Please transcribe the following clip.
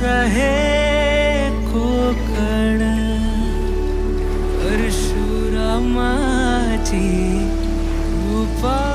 राजाच हे कोकण परशुरामाची कृपा